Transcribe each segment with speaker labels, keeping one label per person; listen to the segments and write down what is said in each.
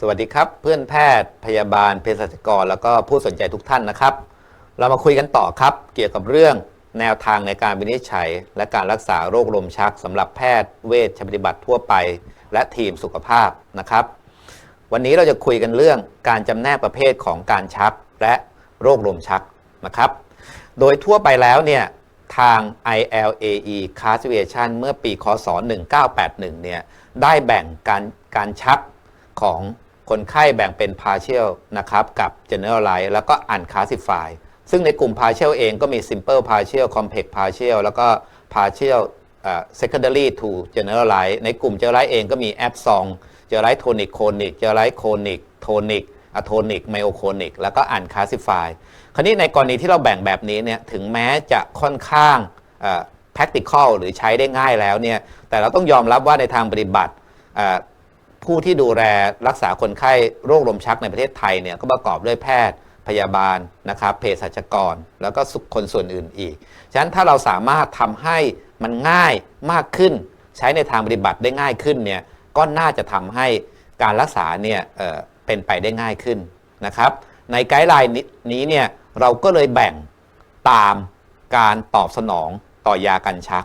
Speaker 1: สวัสดีครับเพื่อนแพทย์พยาบาลเภสัชกร แล้วก็ผู้สนใจทุกท่านนะครับ เรามาคุยกันต่อครับ เกี่ยวกับเรื่องแนวทางในการวินิจฉัย และการรักษาโรคลมชักสำหรับแพทย์เวชปฏิบัติทั่วไป และทีมสุขภาพนะครับ วันนี้เราจะคุยกันเรื่องการจำแนกประเภทของการชักและโรคลมชักนะครับ โดยทั่วไปแล้วเนี่ยทาง ILAE Classification เมื่อปีคศ1981เนี่ยได้แบ่งการการชักของ คนไข้แบ่งเป็น partial นะครับกับ generalize แล้วก็ unclassified ซึ่งในกลุ่ม partial เองก็มี simple partial complex partial แล้วก็ partial secondary to generalize ในกลุ่ม generalize เองก็มี absong generalize tonic chronic generalize chronic tonic atonic myoclonic แล้วก็ unclassified คราวนี้ในกรณีที่เราแบ่งแบบนี้เนี่ยถึงแม้จะค่อนข้าง practical หรือใช้ได้ง่ายแล้วเนี่ยแต่เราต้องยอมรับว่าในทางปฏิบัติ ผู้ที่ดูแลรักษาคนไข้โรคลมชักในประเทศไทยเนี่ยก็ประกอบด้วยแพทย์พยาบาลนะครับเภสัชกร แล้วก็คนส่วนอื่นอีก ฉะนั้นถ้าเราสามารถทำให้มันง่ายมากขึ้น ใช้ในทางปฏิบัติได้ง่ายขึ้นเนี่ยก็น่าจะทำให้การรักษาเนี่ยเเป็นไปได้ง่ายขึ้นนะครับ ในไกด์ไลน์นี้เนี่ยเราก็เลยแบ่งตามการตอบสนองต่อยากันชัก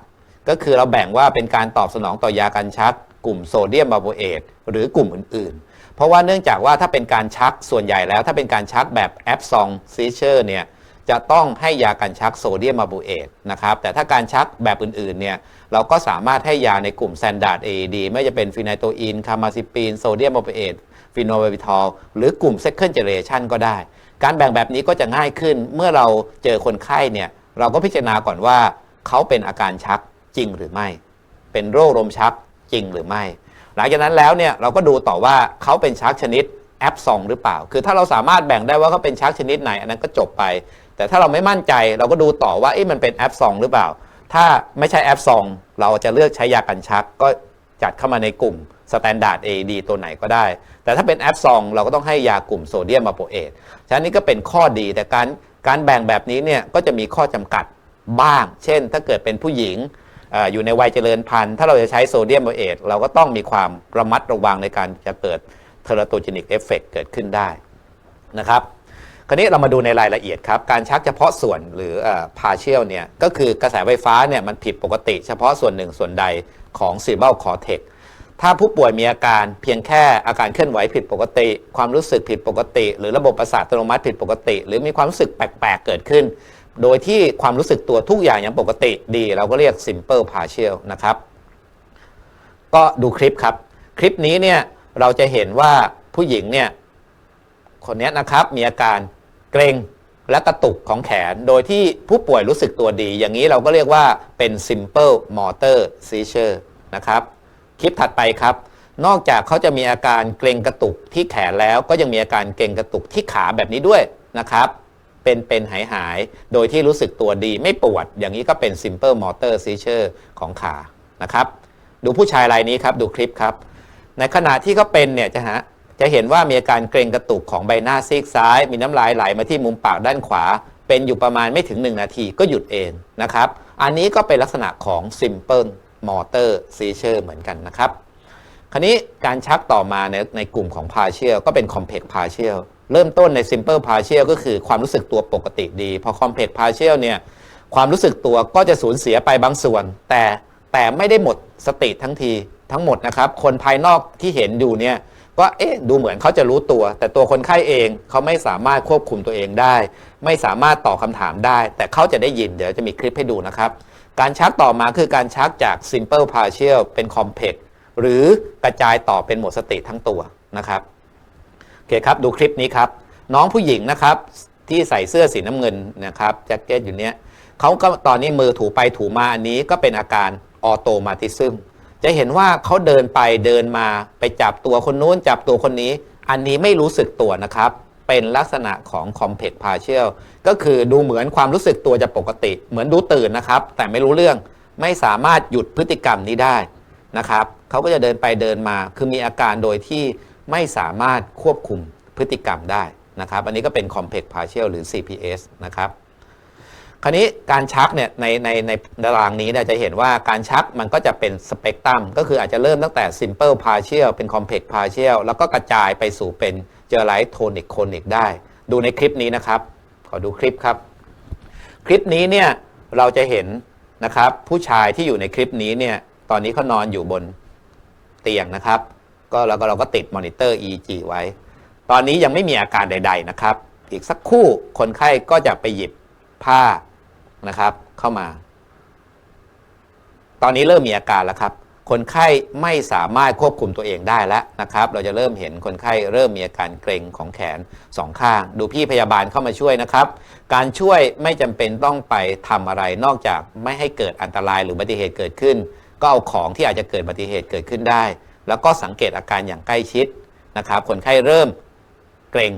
Speaker 1: ก็คือเราแบ่งว่าเป็นการตอบสนองต่อยากันชัก กลุ่มโซเดียมบาโบเอตหรือกลุ่มอื่นๆ เพราะว่าเนื่องจากว่าถ้าเป็นการชักส่วนใหญ่แล้วถ้าเป็นการชักแบบแอปซองซีเชอร์เนี่ยจะต้องให้ยากันชักโซเดียมบาโบเอตนะครับแต่ถ้าการชักแบบอื่นๆเนี่ยเราก็สามารถให้ยาในกลุ่มแซนดาร์ด AED ไม่จะเป็นฟินาโตอินคามาซิปีนโซเดียมบาโบเอตฟิโนเวบิทอลหรือกลุ่ม second generation ก็ได้ การแบ่งแบบนี้ก็จะง่ายขึ้นเมื่อเราเจอคนไข้เนี่ยเราก็พิจารณาก่อนว่าเขาเป็นอาการชักจริงหรือไม่ เป็นโรคลมชัก จริงหรือไม่ หลังจากนั้นแล้วเนี่ยเราก็ดูต่อว่าเขาเป็นชักชนิดแอปซองหรือเปล่า คือถ้าเราสามารถแบ่งได้ว่าเขาเป็นชักชนิดไหน อันนั้นก็จบไป แต่ถ้าเราไม่มั่นใจเราก็ดูต่อว่าเอ๊ะมันเป็นแอปซองหรือเปล่า ถ้าไม่ใช่แอปซองเราจะเลือกใช้ยากันชักก็จัดเข้ามาในกลุ่มสแตนดาร์ด AD ตัวไหนก็ได้ แต่ถ้าเป็นแอปซองเราก็ต้องให้ยากลุ่มโซเดียมมาโปเอตฉะนั้นนี่ก็เป็นข้อดีแต่การการแบ่งแบบนี้เนี่ยก็จะมีข้อจำกัดบ้าง เช่น ถ้าเกิดเป็นผู้หญิง อยู่ในวัยเจริญพันธุ์ถ้าเราจะใช้โซเดียมโบเอตเราก็ต้องมีความระมัดระวังในการจะเกิดเทอร์โตจินิกเอฟเฟกเกิดขึ้นได้นะครับคราวนี้เรามาดูในรายละเอียดครับ การชักเฉพาะส่วนหรือพาเชียลเนี่ยก็คือกระแสไฟฟ้าเนี่ยมันผิดปกติเฉพาะส่วนหนึ่งส่วนใดของซีเบลคอเทกถ้าผู้ป่วยมีอาการเพียงแค่อาการเคลื่อนไหวผิดปกติ ความรู้สึกผิดปกติ หรือระบบประสาทอัตโนมัติผิดปกติ หรือมีความรู้สึกแปลกๆเกิดขึ้น โดยที่ความรู้สึกตัวทุกอย่างยังปกติดี เราก็เรียก simple partial นะครับ ก็ดูคลิปครับ คลิปนี้เนี่ยเราจะเห็นว่าผู้หญิงเนี่ยคนนี้นะครับมีอาการเกรงและกระตุกของแขน โดยที่ผู้ป่วยรู้สึกตัวดี อย่างนี้เราก็เรียกว่าเป็น simple motor seizure นะครับ คลิปถัดไปครับ นอกจากเขาจะมีอาการเกรงกระตุกที่แขนแล้วก็ยังมีอาการเกรงกระตุกที่ขาแบบนี้ด้วยนะครับ เป็นเป็นหายหายๆโดยที่รู้สึกตัวดีไม่ปวด อย่างนี้ก็เป็น simple motor seizure ของขานะครับ ดูผู้ชายรายนี้ครับ ดูคลิปครับ ในขณะที่เขาเป็นเนี่ยจะฮะจะเห็นว่ามีอาการเกรงกระตุกของใบหน้าซีกซ้าย มีน้ำลายไหลมาที่มุมปากด้านขวา เป็นอยู่ประมาณไม่ถึง 1 นาทีก็หยุดเองนะครับ อันนี้ก็เป็นลักษณะของ simple motor seizure เหมือนกันนะครับ คราวนี้การชักต่อมาในในกลุ่มของ partial ก็เป็น complex partial เริ่มต้นใน simple partial ก็คือความรู้สึกตัวปกติดี พอ complex partial เนี่ยความรู้สึกตัวก็จะสูญเสียไปบางส่วน แต่แต่ไม่ได้หมดสติทั้งทีทั้งหมดนะครับ คนภายนอกที่เห็นอยู่เนี่ยก็เอ๊ะดูเหมือนเขาจะรู้ตัว แต่ตัวคนไข้เองเขาไม่สามารถควบคุมตัวเองได้ ไม่สามารถตอบคำถามได้ แต่เขาจะได้ยินเดี๋ยวจะมีคลิปให้ดูนะครับ การชักต่อมาคือการชักจาก simple partial เป็น complex หรือกระจายต่อเป็นหมดสติทั้งตัวนะครับ เคครับดูคลิปนี้ครับ น้องผู้หญิงนะครับ ที่ใส่เสื้อสีน้ำเงินนะครับแจ็คเก็ตอยู่เนี้ยเขาก็ตอนนี้มือถูไปถูมาอันนี้ก็เป็นอาการออโตมาติซึมจะเห็นว่าเขาเดินไปเดินมาไปจับตัวคนนู้นจับตัวคนนี้ อันนี้ไม่รู้สึกตัวนะครับ เป็นลักษณะของ complex partial ก็คือดูเหมือนความรู้สึกตัวจะปกติ เหมือนดูตื่นนะครับ แต่ไม่รู้เรื่องไม่สามารถหยุดพฤติกรรมนี้ได้นะครับเขาก็จะเดินไปเดินมา คือมีอาการโดยที่ ไม่สามารถควบคุมพฤติกรรมได้นะครับ อันนี้ก็เป็น complex partial หรือ CPS นะครับ คราวนี้การชักเนี่ยในในในตารางนี้เนี่ยจะเห็นว่าการชักมันก็จะเป็นสเปกตรัมก็คืออาจจะเริ่มตั้งแต่ simple partial เป็น complex partial แล้วก็กระจายไปสู่เป็นเจอไลท์โทนิกโคนิกได้ ดูในคลิปนี้นะครับ ขอดูคลิปครับ คลิปนี้เนี่ยเราจะเห็นนะครับผู้ชายที่อยู่ในคลิปนี้เนี่ยตอนนี้เขานอนอยู่บนเตียงนะครับ ก็เราก็เราก็ติดมอนิเตอร์ EEG ไว้ ตอนนี้ยังไม่มีอาการใด ๆนะครับ อีกสักครู่คนไข้ก็จะไปหยิบผ้านะครับเข้ามา ตอนนี้เริ่มมีอาการแล้วครับคนไข้ไม่สามารถควบคุมตัวเองได้แล้วนะครับ เราจะเริ่มเห็นคนไข้เริ่มมีอาการเกร็งของแขนสองข้าง ดูพี่พยาบาลเข้ามาช่วยนะครับ การช่วยไม่จำเป็นต้องไปทำอะไรนอกจากไม่ให้เกิดอันตรายหรืออุบัติเหตุเกิดขึ้น ก็เอาของที่อาจจะเกิดอุบัติเหตุเกิดขึ้นได้ แล้วก็สังเกตอาการอย่างใกล้ชิดนะครับคนไข้เริ่มเกรง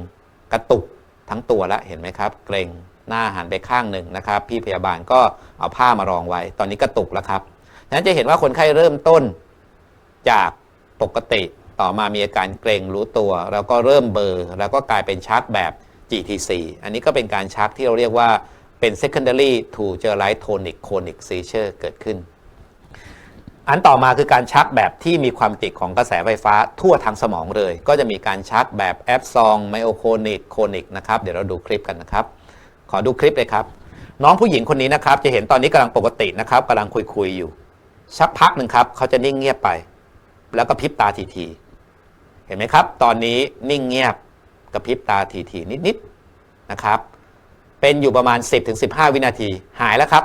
Speaker 1: กระตุกทั้งตัวแล้วเห็นไหมครับ เกรงหน้าหันไปข้างหนึ่งนะครับ พี่พยาบาลก็เอาผ้ามารองไว้ ตอนนี้กระตุกแล้วครับนั้นจะเห็นว่าคนไข้เริ่มต้นจากปกติต่อมามีอาการเกรงรู้ตัว แล้วก็เริ่มเบอร์ แล้วก็กลายเป็นชักแบบ GTC อันนี้ก็เป็นการชักที่เราเรียกว่าเป็น secondary to generalized tonic clonic seizure เกิดขึ้น อันต่อมาคือการชักแบบที่มีความติดของกระแสไฟฟ้าทั่วทางสมองเลย ก็จะมีการชักแบบแอปซองไมโอโคนิกโคนิกนะครับเดี๋ยวเราดูคลิปกันนะครับ ขอดูคลิปเลยครับ น้องผู้หญิงคนนี้นะครับ จะเห็นตอนนี้กำลังปกตินะครับกำลังคุยคุยอยู่สักพักหนึ่งครับเขาจะนิ่งเงียบไป แล้วก็พริบตาทีๆเห็นไหมครับ ตอนนี้นิ่งเงียบกระพริบตาทีๆนิดๆนะครับ เป็นอยู่ประมาณ 10-15 วินาทีหายแล้วครับ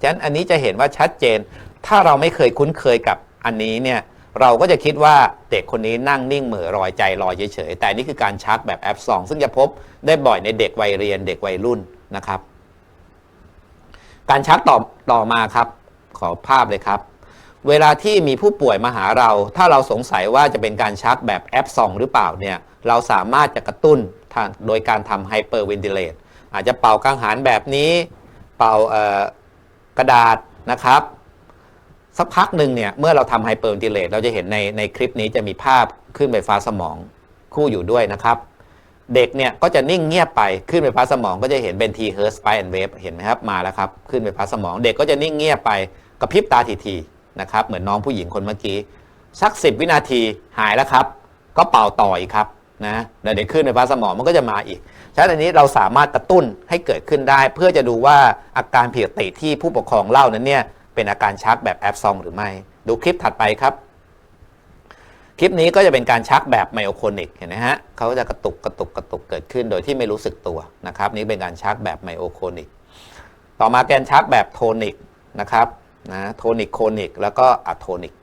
Speaker 1: ฉะนั้นอันนี้จะเห็นว่าชัดเจน ถ้าเราไม่เคยคุ้นเคยกับอันนี้เนี่ยเราก็จะคิดว่าเด็กคนนี้นั่งนิ่งเหม่อรอยใจลอยเฉยๆแต่นี่คือการชักแบบแอปซองซึ่งจะพบได้บ่อยในเด็กวัยเรียนเด็กวัยรุ่นนะครับ การชักต่อต่อมาครับ ขอภาพเลยครับ เวลาที่มีผู้ป่วยมาหาเรา ถ้าเราสงสัยว่าจะเป็นการชักแบบแอปซองหรือเปล่าเนี่ยเราสามารถจะกระตุ้นโดยการทำไฮเปอร์เวนติเลตอาจจะเป่ากังหันแบบนี้ เป่ากระดาษนะครับ สักพักหนึ่งเนี่ยเมื่อเราทำไฮเปอร์เวนติเลตเราจะเห็นในในคลิปนี้จะมีภาพขึ้นไฟฟ้าสมองคู่อยู่ด้วยนะครับ เด็กเนี่ยก็จะนิ่งเงียบไปขึ้นไฟฟ้าสมองก็จะเห็นเป็น T Hertz Spike and Wave เห็นไหมครับมาแล้วครับขึ้นไฟฟ้าสมอง เด็กก็จะนิ่งเงียบไปกระพริบตาทีๆนะครับเหมือนน้องผู้หญิงคนเมื่อกี้สัก 10 วินาทีหายแล้วครับ ก็เป่าต่ออีกครับนะแล้วเดี๋ยวขึ้นไฟฟ้าสมองมันก็จะมาอีกฉะนั้นอันนี้เราสามารถกระตุ้นให้เกิดขึ้นได้ เพื่อจะดูว่าอาการผิดปกติที่ผู้ปกครองเล่านั้นเนี่ย เป็นอาการชักแบบแอปซองหรือไม่ ดูคลิปถัดไปครับ คลิปนี้ก็จะเป็นการชักแบบไมโอโคนิกเห็นไหมฮะเขาจะกระตุกกระตุกกระตุกเกิดขึ้นโดยที่ไม่รู้สึกตัวนะครับ นี่เป็นการชักแบบไมโอโคนิกต่อมาแกนชักแบบโทนิกนะครับนะโทนิกโคนิกแล้วก็อะโทนิก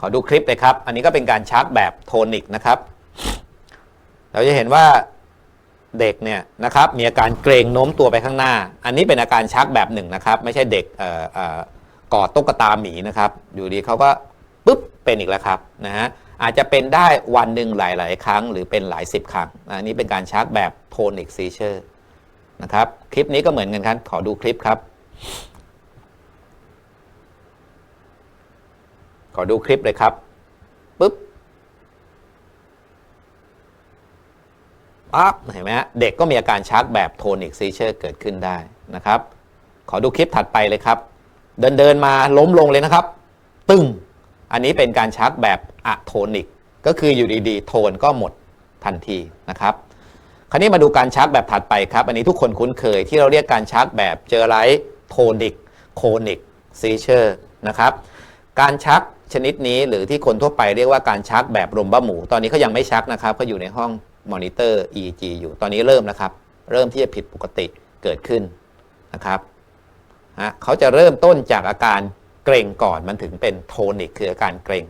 Speaker 1: ขอดูคลิปเลยครับ อันนี้ก็เป็นการชักแบบโทนิกนะครับ เราจะเห็นว่า เด็กเนี่ยนะครับมีอาการเกรงโน้มตัวไปข้างหน้า อันนี้เป็นอาการชักแบบหนึ่งนะครับ ไม่ใช่เด็กเอ่อเอ่อกอดตุ๊กตาหมีนะครับ อยู่ดีเขาก็ปุ๊บเป็นอีกแล้วครับนะฮะอาจจะเป็นได้วันหนึ่งหลาย ๆ ครั้ง หรือเป็นหลายสิบครั้งอันนี้เป็นการชักแบบโทนิกซีเชอร์นะครับคลิปนี้ก็เหมือนกันครับขอดูคลิปครับ ขอดูคลิปเลยครับปุ๊บ ปั๊บเห็นไหมฮะเด็กก็มีอาการชักแบบโทนิกซีเชอร์เกิดขึ้นได้นะครับ ขอดูคลิปถัดไปเลยครับ เดินเดินมาล้มลงเลยนะครับ ตึ้งอันนี้เป็นการชักแบบอะโทนิก ก็คืออยู่ดีๆ โทนก็หมดทันทีนะครับคราวนี้มาดูการชักแบบถัดไปครับ อันนี้ทุกคนคุ้นเคยที่เราเรียกการชักแบบเจอไรโทนิกโคนิกซีเชอร์นะครับการชักชนิดนี้หรือที่คนทั่วไปเรียกว่าการชักแบบลมบ้าหมู ตอนนี้เขายังไม่ชักนะครับเขาอยู่ในห้อง มอนิเตอร์ EEG อยู่ ตอนนี้เริ่มแล้วครับ เริ่มที่จะผิดปกติเกิดขึ้นนะครับฮะเขาจะเริ่มต้นจากอาการเกร็งก่อนมันถึงเป็นโทนิกคืออาการเกร็ง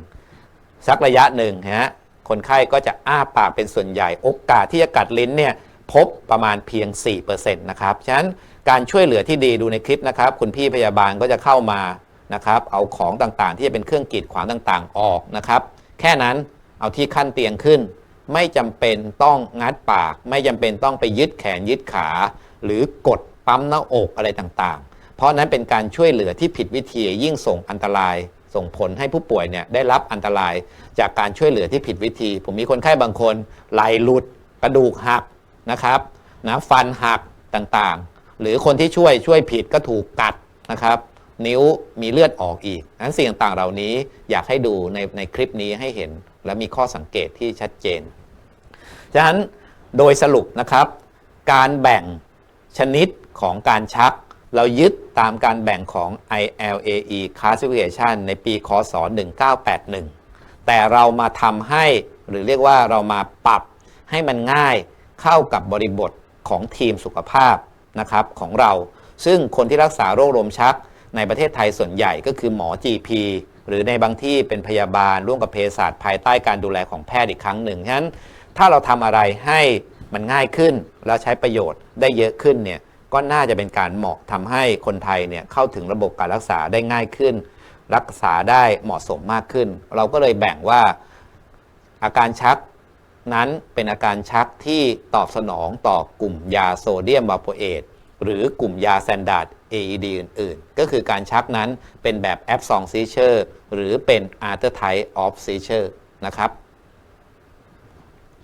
Speaker 1: สักระยะหนึ่งฮะคนไข้ก็จะอ้าปากเป็นส่วนใหญ่โอกาสที่จะกัดลิ้นเนี่ยพบประมาณเพียง 4%นะครับ ฉะนั้นการช่วยเหลือที่ดีดูในคลิปนะครับ คุณพี่พยาบาลก็จะเข้ามานะครับ เอาของต่างๆ ที่จะเป็นเครื่องกีดขวางต่างๆ ออกนะครับ แค่นั้นเอาที่ขั้นเตียงขึ้น ไม่จำเป็นต้องงัดปาก ไม่จำเป็นต้องไปยึดแขนยึดขา หรือกดปั๊มหน้าอกอะไรต่างๆ เพราะนั้นเป็นการช่วยเหลือที่ผิดวิธียิ่งส่งอันตราย ส่งผลให้ผู้ป่วยเนี่ยได้รับอันตราย จากการช่วยเหลือที่ผิดวิธี ผมมีคนไข้บางคนไหลหลุด กระดูกหักนะครับนะฟันหักต่างๆ หรือคนที่ช่วยช่วยผิดก็ถูกกัดนะครับ นิ้วมีเลือดออกอีกนั้นสิ่งต่างๆเหล่านี้อยากให้ดูในในคลิปนี้ให้เห็น และมีข้อสังเกตที่ชัดเจน ฉะนั้นโดยสรุปนะครับ การแบ่งชนิดของการชัก เรายึดตามการแบ่งของ ILAE Classification ในปีคศ 1981 แต่เรามาทำให้หรือเรียกว่าเรามาปรับให้มันง่ายเข้ากับบริบทของทีมสุขภาพนะครับของเรา ซึ่งคนที่รักษาโรคลมชัก ในประเทศไทยส่วนใหญ่ก็คือหมอ GP หรือในบางที่เป็นพยาบาลร่วมกับเภสัชภายใต้การดูแลของแพทย์อีกครั้งหนึ่งฉะนั้นถ้าเราทำอะไรให้มันง่ายขึ้น แล้วใช้ประโยชน์ได้เยอะขึ้นเนี่ยก็น่าจะเป็นการเหมาะทำให้คนไทยเนี่ยเข้าถึงระบบการรักษาได้ง่ายขึ้น รักษาได้เหมาะสมมากขึ้น เราก็เลยแบ่งว่าอาการชักนั้นเป็นอาการชักที่ตอบสนองต่อกลุ่มยาโซเดียมวาโปเอตหรือกลุ่มยาแซนดาร์ด AED อื่น ๆ ก็คือการชักนั้นเป็นแบบแอปซองซีเชอร์หรือเป็น Other Type of Seizure นะครับ